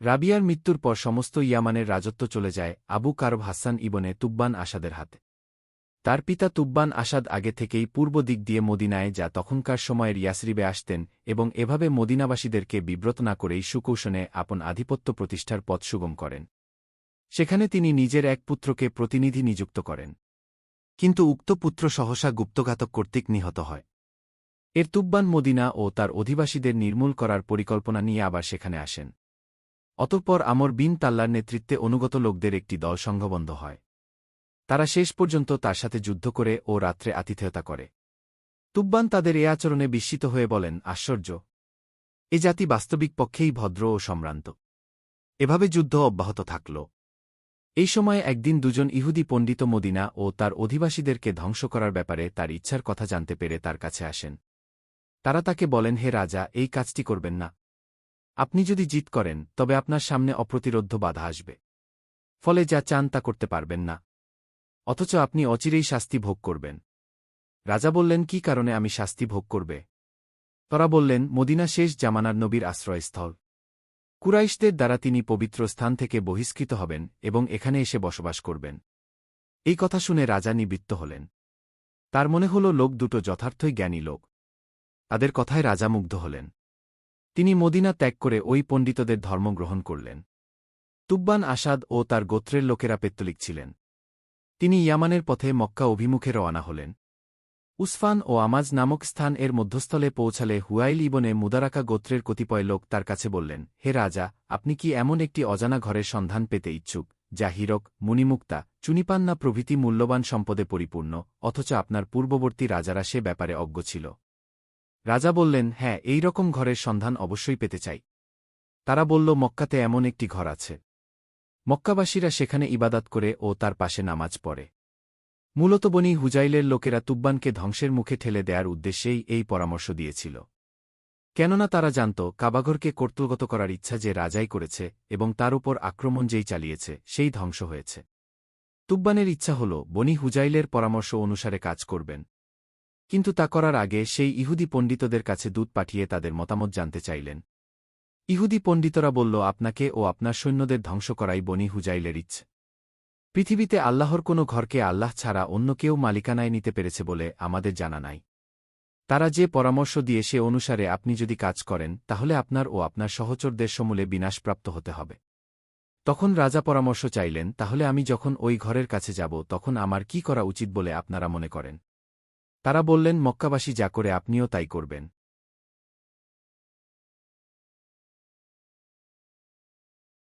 রাবিয়ার মৃত্যুর পর সমস্ত ইয়ামানের রাজত্ব চলে যায় আবু কারব হাসান ইবনে তুব্বান আসাদের হাতে। তার পিতা তুব্বান আসাদ আগে থেকেই পূর্ব দিক দিয়ে মদিনায় যা তখনকার সময়ের ইয়াসরিবে আসতেন এবং এভাবে মদিনাবাসীদেরকে বিব্রত না করেই সুকৌশনে আপন আধিপত্য প্রতিষ্ঠার পথ সুগম করেন। সেখানে তিনি নিজের এক পুত্রকে প্রতিনিধি নিযুক্ত করেন। কিন্তু উক্ত পুত্র সহসা গুপ্তঘাতক কর্তৃক নিহত হয়। এর তুব্বান মদিনা ও তার অধিবাসীদের নির্মূল করার পরিকল্পনা নিয়ে আবার সেখানে আসেন। অতঃপর আমর বিন তাল্লার নেতৃত্বে অনুগত লোকদের একটি দল সংঘবন্ধ হয়। তারা শেষ পর্যন্ত তার সাথে যুদ্ধ করে ও রাত্রে আতিথেয়তা করে। তুব্বান তাদের এ আচরণে বিস্মিত হয়ে বলেন, আশ্চর্য! এ জাতি বাস্তবিক পক্ষেই ভদ্র ও সম্ভ্রান্ত। এভাবে যুদ্ধ অব্যাহত থাকল। এই সময় একদিন দুজন ইহুদি পণ্ডিত মদিনা ও তার অধিবাসীদেরকে ধ্বংস করার ব্যাপারে তার ইচ্ছার কথা জানতে পেরে তার কাছে আসেন। তারা তাকে বলেন, হে রাজা, এই কাজটি করবেন না। আপনি যদি জিত করেন, তবে আপনার সামনে অপ্রতিরোধ্য বাধা আসবে। ফলে যা চান তা করতে পারবেন না। অথচ আপনি অচিরেই শাস্তি ভোগ করবেন। রাজা বললেন, কি কারণে আমি শাস্তি ভোগ করবে? তারা বললেন, মদিনা শেষ জামানার নবীর আশ্রয়স্থল। কুরাইশদের দ্বারা তিনি পবিত্র স্থান থেকে বহিষ্কৃত হবেন এবং এখানে এসে বসবাস করবেন। এই কথা শুনে রাজা নিবৃত্ত হলেন। তার মনে হল, লোক দুটো যথার্থই জ্ঞানী লোক। তাদের কথায় রাজা মুগ্ধ হলেন। তিনি মদিনা ত্যাগ করে ওই পণ্ডিতদের ধর্ম গ্রহণ করলেন। তুব্বান আসাদ ও তার গোত্রের লোকেরা পেত্তলিক ছিলেন। তিনি ইয়ামানের পথে মক্কা অভিমুখে রওনা হলেন। উসফান ও আমাজ নামক স্থান এর মধ্যস্থলে পৌঁছালে হুয়াইল ইবনে মুদারাকা গোত্রের কতিপয় লোক তার কাছে বললেন, হে রাজা, আপনি কি এমন একটি অজানা ঘরের সন্ধান পেতে ইচ্ছুক, যা হীরক, মুনিমুক্তা, চুনিপান্না প্রভৃতি মূল্যবান সম্পদে পরিপূর্ণ, অথচ আপনার পূর্ববর্তী রাজারা সে ব্যাপারে অজ্ঞ ছিল? রাজা বললেন হ্যাঁ এই রকম ঘরের সন্ধান অবশ্যই পেতে চাই। তারা বলল, মক্কাতে এমন একটি ঘর আছে। মক্কাবাসীরা সেখানে ইবাদাত করে ও তার পাশে নামাজ পড়ে। মূলত বনি হুজাইলের লোকেরা তুব্বানকে ধ্বংসের মুখে ঠেলে দেয়ার উদ্দেশ্যেই এই পরামর্শ দিয়েছিল। কেননা তারা জানত কাবাঘরকে কর্তৃগত করার ইচ্ছা যে রাজাই করেছে এবং তার উপর আক্রমণ যেই চালিয়েছে, সেই ধ্বংস হয়েছে। তুব্বানের ইচ্ছা হল, বনি হুজাইলের পরামর্শ অনুসারে কাজ করবেন। কিন্তু তা করার আগে সেই ইহুদি পণ্ডিতদের কাছে দুধ পাঠিয়ে তাদের মতামত জানতে চাইলেন। ইহুদি পণ্ডিতরা বলল, আপনাকে ও আপনার সৈন্যদের ধ্বংস করাই বনি হুজাইলের ইচ্ছে। পৃথিবীতে আল্লাহর কোনো ঘরকে আল্লাহ ছাড়া অন্য কেউ মালিকানায় নিতে পেরেছে বলে আমাদের জানা নাই। তারা যে পরামর্শ দিয়ে সে অনুসারে আপনি যদি কাজ করেন, তাহলে আপনার ও আপনার সহচরদের সমূলে বিনাশপ্রাপ্ত হতে হবে। তখন রাজা পরামর্শ চাইলেন, তাহলে আমি যখন ওই ঘরের কাছে যাব, তখন আমার কি করা উচিত বলে আপনারা মনে করেন? তারা বললেন মক্কাবাসী যা করে আপনিও তাই করবেন।